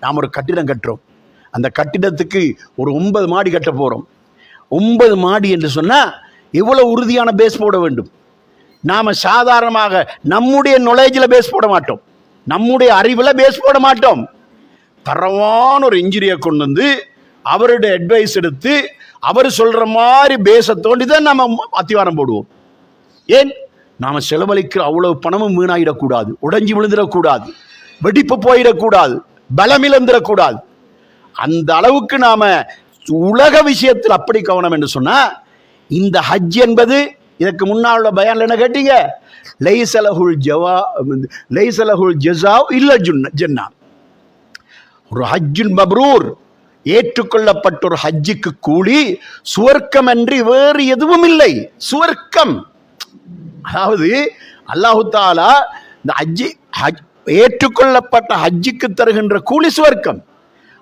நாம் ஒரு கட்டிடம் கட்டுறோம். அந்த கட்டிடத்துக்கு ஒரு ஒன்பது மாடி கட்ட போகிறோம் ஒன்பது மாடி என்று சொன்னால் இவ்வளோ உறுதியான பேஸ் போட வேண்டும். நாம் சாதாரணமாக நம்முடைய நுழைஜில் பேஸ் போட மாட்டோம். நம்முடைய அறிவில் பேஸ் போட மாட்டோம். தரமான ஒரு இன்ஜினியை கொண்டு வந்து அவருடைய அட்வைஸ் எடுத்து அவர் சொல்கிற மாதிரி பேஸை தோண்டி தான் நம்ம அத்திவாரம் போடுவோம். ஏன்? நாம் செலவழிக்கிற அவ்வளவு பணமும் வீணாகிடக்கூடாது உடஞ்சி விழுந்துடக்கூடாது. வெடிப்பு போயிடக்கூடாது. பலமிழந்துடக்கூடாது. அந்த அளவுக்கு நாம உலக விஷயத்தில் அப்படி கவனம் என்று சொன்னா இந்த ஹஜ் என்பது இதற்கு முன்னால் உள்ள பயான்ல என்ன கேட்டீங்க? லைசலகுல் ஜவா லைசலகுல் ஜஸாவ் இல்ல ஜுன்ன ஜன்னா. ஒரு ஹஜ்ஜுன் மப்ரூர் ஏற்றுக்கொள்ளப்பட்ட ஒரு ஹஜ்ஜுக்கு கூலி சுவர்க்கம் அன்றி வேறு எதுவும் இல்லை. சுவர்க்கம். அதாவது அல்லாஹு தாலா இந்த ஹஜ்ஜி ஹஜ் ஏற்றுக்கொள்ளப்பட்ட ஹஜ்ஜுக்கு தருகின்ற கூலி சுவர்க்கம்.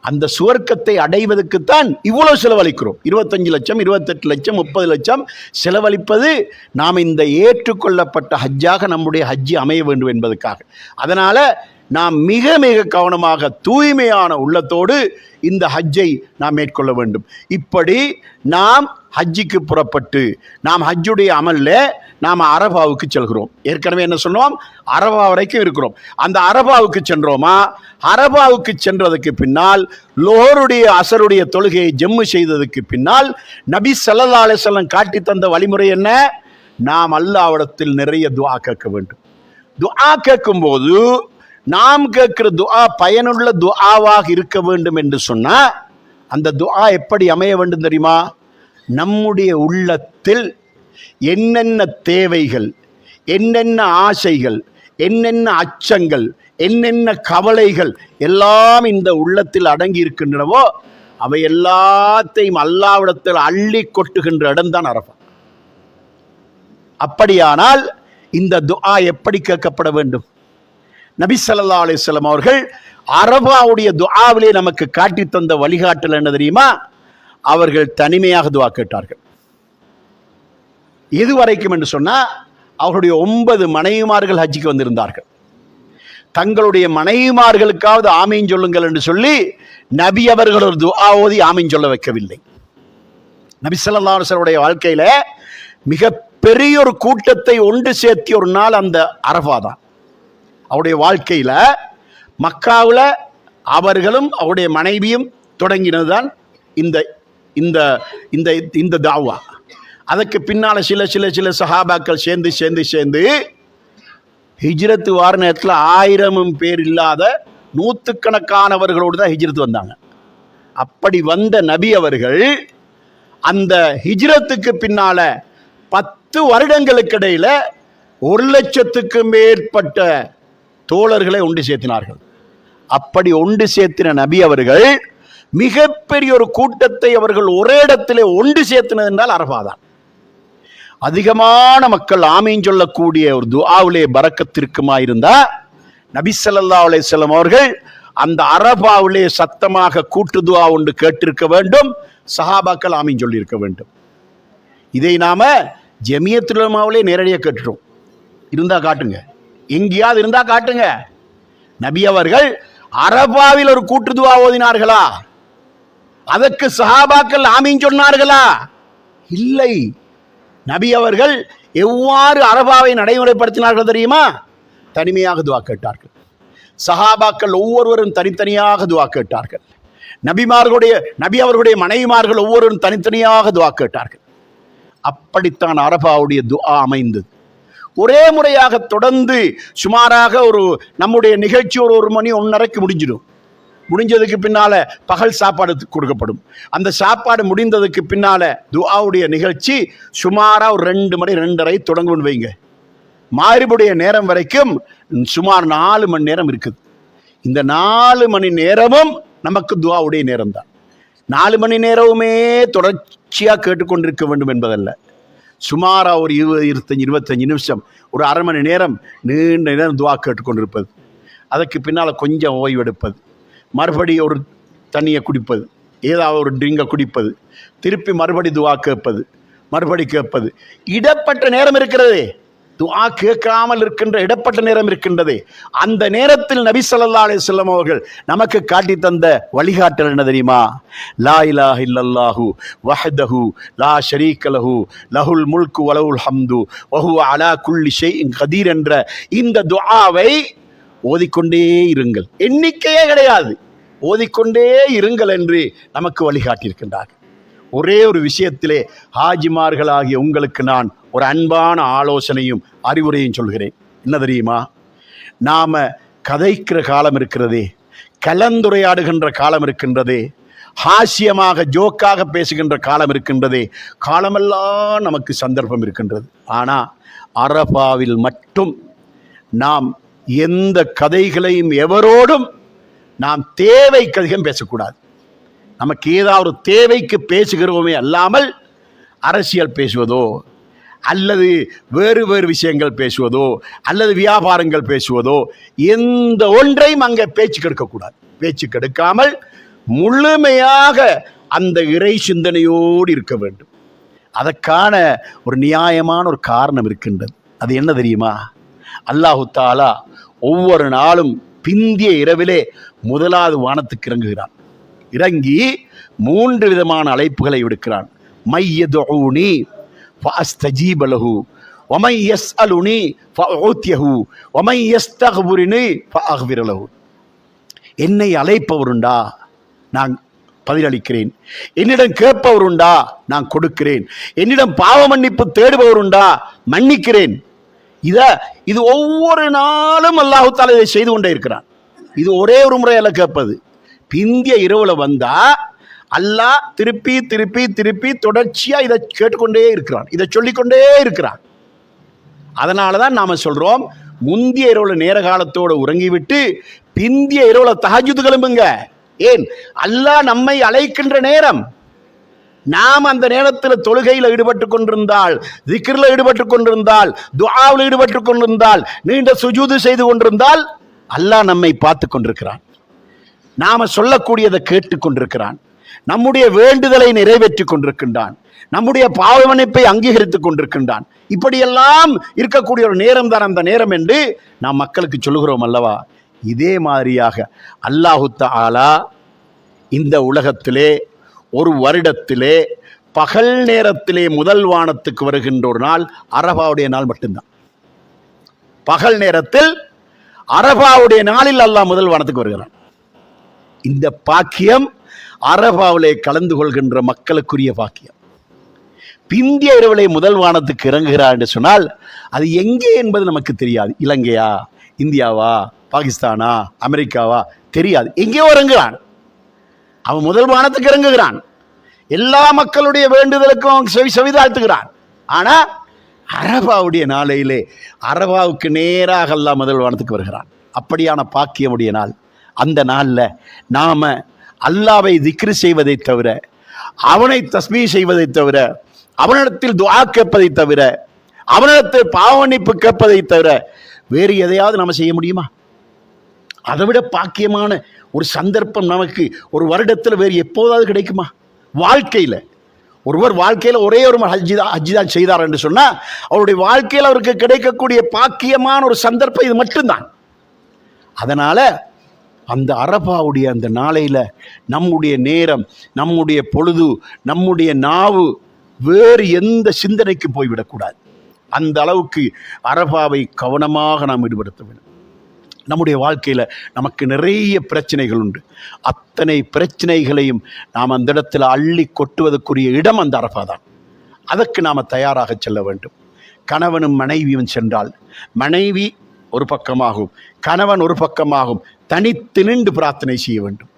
அந்த சுவர்க்கத்தை அடைவதற்குத்தான் இவ்வளவு செலவழிக்கிறோம். இருபத்தஞ்சு லட்சம் இருபத்தெட்டு லட்சம் முப்பது லட்சம் செலவழிப்பது நாம் இந்த ஏற்றுக்கொள்ளப்பட்ட ஹஜ்ஜாக நம்முடைய ஹஜ்ஜி அமைய வேண்டும் என்பதற்காக. அதனால் நாம் மிக மிக கவனமாக தூய்மையான உள்ளத்தோடு இந்த ஹஜ்ஜை நாம் மேற்கொள்ள வேண்டும். இப்படி நாம் ஹஜ்ஜிக்கு புறப்பட்டு நாம் ஹஜ்ஜுடைய அமல்ல நாம் அரபாவுக்கு செல்கிறோம். ஏற்கனவே என்ன சொன்னோம்? அரபா வரைக்கும் இருக்கிறோம். அந்த அரபாவுக்கு சென்றோமா? அரபாவுக்கு சென்றதுக்கு பின்னால் லோருடைய அசருடைய தொழுகையை ஜம்மு செய்ததுக்கு பின்னால் நபி சல்லா அலிசல்லம் காட்டி தந்த வழிமுறை என்ன? நாம் அல்லாவிடத்தில் நிறைய துவா கேட்க வேண்டும். துவா கேட்கும்போது நாம் கேட்கிற துஆ பயனுள்ள துஆவாக இருக்க வேண்டும் என்று சொன்னால் அந்த துஆ எப்படி அமைய வேண்டும் தெரியுமா? நம்முடைய உள்ளத்தில் என்னென்ன தேவைகள் என்னென்ன ஆசைகள் என்னென்ன அச்சங்கள் என்னென்ன கவலைகள் எல்லாம் இந்த உள்ளத்தில் அடங்கி இருக்கின்றனவோ அவை எல்லாத்தையும் அல்லாவிடத்தில் அள்ளி கொட்டுகின்ற இடம்தான் அரபா அப்படியானால் இந்த துஆ எப்படி கேட்கப்பட வேண்டும்? நபி ஸல்லல்லாஹு அவர்கள் அரபாவுடைய துஆவிலே நமக்கு காட்டி தந்த வழிகாட்டல் என்ன தெரியுமா? அவர்கள் தனிமையாக துவா கேட்டார்கள். இதுவரைக்கும் என்று சொன்னால் அவர்களுடைய ஒன்பது மனைவிமார்கள் ஹஜ்ஜிக்கு வந்திருந்தார்கள். தங்களுடைய மனைவிமார்களுக்காவது ஆமீன் சொல்லுங்கள் என்று சொல்லி நபி அவர்கள் ஒரு துஆ ஆமீன் சொல்ல வைக்கவில்லை. நபி ஸல்லல்லாஹு வாழ்க்கையில் மிக பெரிய ஒரு கூட்டத்தை ஒன்று சேர்த்திய ஒரு நாள் அந்த அரபா தான் அவருடைய வாழ்க்கையில் மக்காவில் அவர்களும் அவருடைய மனைவியும் தொடங்கினது தான் இந்த இந்த இந்த இந்த தாவா. அதற்கு பின்னால் சில சில சில சஹாபாக்கள் சேர்ந்து சேர்ந்து சேர்ந்து ஹிஜ்ரத்து வார நேரத்தில் ஆயிரமும் பேர் இல்லாத நூற்றுக்கணக்கானவர்களோடு தான் ஹிஜ்ரத் வந்தாங்க. அப்படி வந்த நபி அவர்கள் அந்த ஹிஜ்ரத்துக்கு பின்னால் பத்து வருடங்களுக்கு இடையில் ஒரு லட்சத்துக்கு மேற்பட்ட தோழர்களை ஒன்று சேர்த்தினார்கள். அப்படி ஒன்று சேர்த்தின நபி அவர்கள் மிகப்பெரிய ஒரு கூட்டத்தை அவர்கள் ஒரே இடத்திலே ஒன்று சேர்த்தினது என்றால் அரபாதான் அதிகமான மக்கள் ஆமீன் சொல்லக்கூடிய ஒரு துஆவிலே பறக்கத்திற்குமா இருந்தா நபி ஸல்லல்லாஹு அலைஹி அவர்கள் அந்த அரபாவிலே சத்தமாக கூட்டு துவா ஒன்று கேட்டிருக்க வேண்டும் சஹாபாக்கள் ஆமீன் சொல்லியிருக்க வேண்டும். இதை நாம ஜமியத்துலமாவிலே நேரடியாக கேட்டுட்டோம். இருந்தா காட்டுங்க. எங்கேயாவது இருந்தா காட்டுங்க. நபி அவர்கள் அரபாவில் ஒரு கூட்டு ஓதினார்களா? அதற்கு சஹாபாக்கள் ஆமீன் சொன்னார்களா? இல்லை. நபி அவர்கள் எவ்வாறு அரபாவை நடைமுறைப்படுத்தினார்கள் தெரியுமா? தனிமையாக துவா கேட்டார்கள். சஹாபாக்கள் ஒவ்வொருவரும் தனித்தனியாக துவா கேட்டார்கள். நபிமார்களுடைய நபி அவர்களுடைய மனைவிமார்கள் ஒவ்வொருவரும் தனித்தனியாக துவா கேட்டார்கள். அப்படித்தான் அரபாவுடைய துவா அமைந்தது. ஒரே முறையாக தொடர்ந்து சுமாராக ஒரு நம்முடைய நிகழ்ச்சி ஒரு ஒரு மணி ஒன்றரைக்கு முடிஞ்சிடும். முடிஞ்சதுக்கு பின்னால் பகல் சாப்பாடு கொடுக்கப்படும். அந்த சாப்பாடு முடிந்ததுக்கு பின்னால் துஆவுடைய நிகழ்ச்சி சுமாராக ஒரு ரெண்டு மணி ரெண்டரை தொடங்கும்னு வைங்க. மாறுபுடைய நேரம் வரைக்கும் சுமார் நாலு மணி நேரம் இருக்குது. இந்த நாலு மணி நேரமும் நமக்கு துவாவுடைய நேரம் தான் நாலு மணி நேரமுமே தொடர்ச்சியாக கேட்டுக்கொண்டிருக்க வேண்டும் என்பதல்ல. சுமாராக ஒரு இருபது இருபத்தஞ்சி இருபத்தஞ்சி நிமிஷம் ஒரு அரை மணி நேரம் நீண்ட நேரம் துவா கேட்டுக்கொண்டிருப்பது. அதற்கு பின்னால் கொஞ்சம் ஓய்வெடுப்பது. மறுபடி ஒரு தண்ணியை குடிப்பது. ஏதாவது ஒரு ட்ரிங்கை குடிப்பது. திருப்பி மறுபடி துவா கேட்பது. மறுபடி கேட்பது. இடப்பட்ட நேரம் இருக்கிறதே. துவா கேட்காமல் இருக்கின்ற இடப்பட்ட நேரம் இருக்கின்றதே. அந்த நேரத்தில் நபி ஸல்லல்லாஹு அலி வஸல்லம் அவர்கள் நமக்கு காட்டி தந்த வழிகாட்டல் என்ன தெரியுமா? லா இலா இல்லல்லாஹு வஹதஹு லா ஷரீக்கலஹு லஹுல் முல்கு வலவுல் ஹம்து வஹு அலா குல்லி ஷெய் கதீர் என்ற இந்த துஆவை ஓதிக்கொண்டே இருங்கள். எண்ணிக்கையே கிடையாது. ஓதிக்கொண்டே இருங்கள் என்று நமக்கு வழிகாட்டியிருக்கின்றார் ஒரே ஒரு விஷயத்திலே ஹாஜிமார்களாகிய உங்களுக்கு நான் ஒரு அன்பான ஆலோசனையும் அறிவுரையும் சொல்கிறேன். என்ன தெரியுமா? நாம் கதைக்கிற காலம் இருக்கிறதே கலந்துரையாடுகின்ற காலம் இருக்கின்றதே ஹாஸ்யமாக ஜோக்காக பேசுகின்ற காலம் இருக்கின்றதே காலமெல்லாம் நமக்கு சந்தர்ப்பம் இருக்கின்றது. ஆனால் அரபாவில் மட்டும் நாம் எந்த கதைகளையும் எவரோடும் நாம் தேவைக்கு அதிகம் பேசக்கூடாது. நமக்கு ஏதாவது ஒரு தேவைக்கு பேசுகிறோமே அல்லாமல் அரசியல் பேசுவதோ அல்லது வேறு வேறு விஷயங்கள் பேசுவதோ அல்லது வியாபாரங்கள் பேசுவதோ எந்த ஒன்றையும் அங்கே பேச்சு கெடுக்கக்கூடாது. பேச்சு கெடுக்காமல் முழுமையாக அந்த இறை சிந்தனையோடு இருக்க வேண்டும். அதற்கான ஒரு நியாயமான ஒரு காரணம் இருக்கின்றது. அது என்ன தெரியுமா? அல்லாஹு தாலா ஒவ்வொரு நாளும் பிந்திய இரவிலே முதலாவது வானத்துக்கு இறங்குகிறான். இறங்கி மூன்று விதமான அழைப்புகளை விடுக்கிறான் மையதோனி ஃபஸ்தஜீபலஹு ஒமை எஸ் அலுனி ஃபோத்யஹு ஒமை எஸ் தகுபுரினு ஃபஹ்விரலஹு என்னை அழைப்பவருண்டா? நான் பதிலளிக்கிறேன். என்னிடம் கேட்பவருண்டா? நான் கொடுக்கிறேன். என்னிடம் பாவ மன்னிப்பு தேடுபவருண்டா? மன்னிக்கிறேன். இத இது ஒவ்வொரு நாளும் அல்லாஹு தாலா இதை செய்து கொண்டே இருக்கிறான். இது ஒரே ஒரு முறை கேட்பது. பிந்திய இரவில் வந்தால் அல்லாஹ் திருப்பி திருப்பி திருப்பி தொடர்ச்சியாக இதை கேட்டுக்கொண்டே இருக்கிறான். இதை சொல்லிக்கொண்டே இருக்கிறான். அதனால தான் நாம் சொல்கிறோம் முந்திய இரவுல நேர காலத்தோடு உறங்கிவிட்டு பிந்திய இரவுல தகஜுது கிளம்புங்க. ஏன்? அல்லாஹ் நம்மை அழைக்கின்ற நேரம். நாம் அந்த நேரத்தில் தொழுகையில் ஈடுபட்டு கொண்டிருந்தால் திக்ரில் ஈடுபட்டு கொண்டிருந்தால் துஆவில் ஈடுபட்டு கொண்டிருந்தால் நீண்ட சுஜூது செய்து கொண்டிருந்தால் அல்லாஹ் நம்மை பார்த்து கொண்டிருக்கிறான். நாம் சொல்லக்கூடியதை கேட்டு கொண்டிருக்கிறான். நம்முடைய வேண்டுதலை நிறைவேற்றிக் கொண்டிருக்கின்றான். நம்முடைய பாவமன்னிப்பை அங்கீகரித்துக் கொண்டிருக்கின்றான். இப்படியெல்லாம் இருக்கக்கூடிய ஒரு நேரம் தான் அந்த நேரம் என்று நாம் மக்களுக்கு சொல்லுகிறோம் அல்லவா? இதே மாதிரியாக அல்லாஹுத்த ஆலா இந்த உலகத்திலே ஒரு வருடத்திலே பகல் நேரத்திலே முதல் வானத்துக்கு வருகின்ற ஒரு நாள் அரபாவுடைய நாள் மட்டும்தான். பகல் நேரத்தில் அரபாவுடைய நாளில் அல்லாஹ் முதல் வானத்துக்கு வருகிறான். இந்த பாக்கியம் அரபாவிலே கலந்து கொள்கின்ற மக்களுக்குரிய பாக்கியம். பிந்திய இரவிலே முதல் வானத்துக்கு இறங்குகிறார் என்று சொன்னால் அது எங்கே என்பது நமக்கு தெரியாது. இலங்கையா இந்தியாவா பாகிஸ்தானா அமெரிக்காவா தெரியாது. எங்கேயோ இறங்குகிறான் அவன் முதல் வானத்துக்கு இறங்குகிறான். எல்லா மக்களுடைய வேண்டுதலுக்கும் அவன் செவி செவிதாழ்த்துகிறான். ஆனால் அரபாவுடைய நாளையிலே அரபாவுக்கு நேராக அல்லாஹ் முதல் வானத்துக்கு வருகிறான். அப்படியான பாக்கியமுடைய நாள். அந்த நாளில் நாம் அல்லாவை திக்ரு செய்வதை தவிர அவனை தஸ்மீ செய்வதை தவிர அவனிடத்தில் துவா கேட்பதை தவிர அவனிடத்தில் பாவமன்னிப்பு கேட்பதை தவிர வேறு எதையாவது நம்ம செய்ய முடியுமா? அதை விட பாக்கியமான ஒரு சந்தர்ப்பம் நமக்கு ஒரு வருடத்தில் வேறு எப்போதாவது கிடைக்குமா? வாழ்க்கையில். ஒருவர் வாழ்க்கையில் ஒரே ஒரு ஹஜ்ஜி தான் ஹஜ்ஜி தான் செய்தார் என்று சொன்னால் அவருடைய வாழ்க்கையில் அவருக்கு கிடைக்கக்கூடிய பாக்கியமான ஒரு சந்தர்ப்பம் இது மட்டும்தான். அதனால் அந்த அரபாவுடைய அந்த நாளையில் நம்முடைய நேரம் நம்முடைய பொழுது நம்முடைய நாவு வேறு எந்த சிந்தனைக்கு போய்விடக்கூடாது. அந்த அளவுக்கு அரபாவை கவனமாக நாம் ஈடுபடுத்த வேண்டும். நம்முடைய வாழ்க்கையில் நமக்கு நிறைய பிரச்சனைகள் உண்டு. அத்தனை பிரச்சனைகளையும் நாம் அந்த இடத்துல அள்ளி கொட்டுவதற்குரிய இடம் அந்த அரபா தான். அதற்கு நாம் தயாராக செல்ல வேண்டும். கணவனும் மனைவியும் சென்றால் மனைவி ஒரு பக்கமாகும். கணவன் ஒரு பக்கமாகும். தனித்து நின்று பிரார்த்தனை செய்ய வேண்டும்.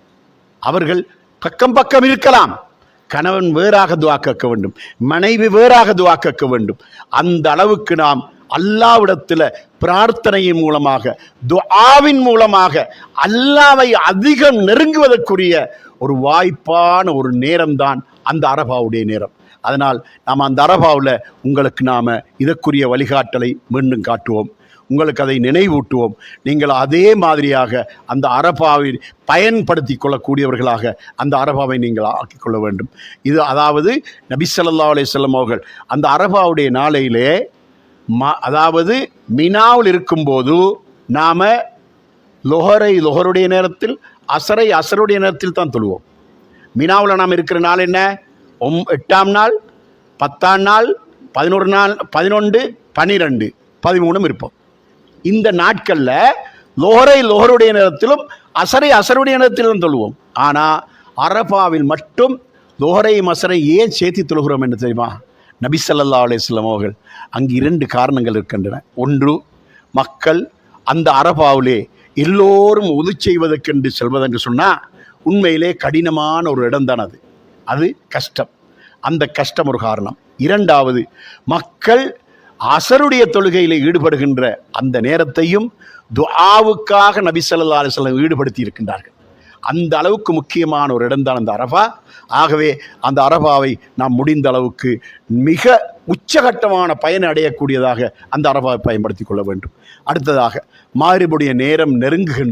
அவர்கள் பக்கம் பக்கம் இருக்கலாம். கணவன் வேறாக துவா கேட்க வேண்டும். மனைவி வேறாக துவா கேட்க வேண்டும். அந்த அளவுக்கு நாம் அல்லாவிடத்தில் பிரார்த்தனையின் மூலமாக துஆவின் மூலமாக அல்லாவை அதிகம் நெருங்குவதற்குரிய ஒரு வாய்ப்பான ஒரு நேரம்தான் அந்த அரபாவுடைய நேரம். அதனால் நாம் அந்த அரபாவில் உங்களுக்கு நாம் இதற்குரிய வழிகாட்டலை மீண்டும் காட்டுவோம். உங்களுக்கு அதை நினைவூட்டுவோம். நீங்கள் அதே மாதிரியாக அந்த அரபாவை பயன்படுத்தி கொள்ளக்கூடியவர்களாக அந்த அரபாவை நீங்கள் ஆக்கிக்கொள்ள வேண்டும். இது அதாவது நபிசல்லா ஸல்லல்லாஹு அவர்கள் அந்த அரபாவுடைய நாளையிலே ம அதாவது மினாவில் இருக்கும்போது நாம் லொஹரை லொஹருடைய நேரத்தில் அசரை அசருடைய நேரத்தில் தான் தொழுவோம். மினாவில் நாம் இருக்கிற நாள் என்ன? ஒம் எட்டாம் நாள் பத்தாம் நாள் பதினோரு நாள் பதினொன்று பன்னிரெண்டு பதிமூணும் இருப்போம். இந்த நாட்களில் லோஹரை லோஹருடைய நேரத்திலும் அசரை அசருடைய நேரத்திலும் தொழுவோம். ஆனால் அரபாவில் மட்டும் லோஹரை மசரை ஏன் சேர்த்து தொழுகிறோம் என்று தெரியுமா? நபிசல்லா ஸல்லல்லாஹு அவர்கள் அங்கு இரண்டு காரணங்கள் இருக்கின்றன. ஒன்று மக்கள் அந்த அரபாவிலே எல்லோரும் உது செய்வதற்கென்று செல்வதென்று சொன்னால் உண்மையிலே கடினமான ஒரு இடம்தான் அது. அது கஷ்டம். அந்த கஷ்டம் ஒரு காரணம். இரண்டாவது மக்கள் அசருடைய தொழுகையில் ஈடுபடுகின்ற அந்த நேரத்தையும் துஆவுக்காக நபி ஸல்லல்லாஹு அலைஹி ஈடுபடுத்தி இருக்கின்றார்கள். அந்த அளவுக்கு முக்கியமான ஒரு இடம்தான் அந்த அரபா. ஆகவே அந்த அரபாவை நாம் முடிந்த அளவுக்கு மிக உச்சகட்டமான பயன் அடையக்கூடியதாக அந்த அரபாவை பயன்படுத்தி கொள்ள வேண்டும். அடுத்ததாக மாறுபடிய நேரம் நெருங்குகின்ற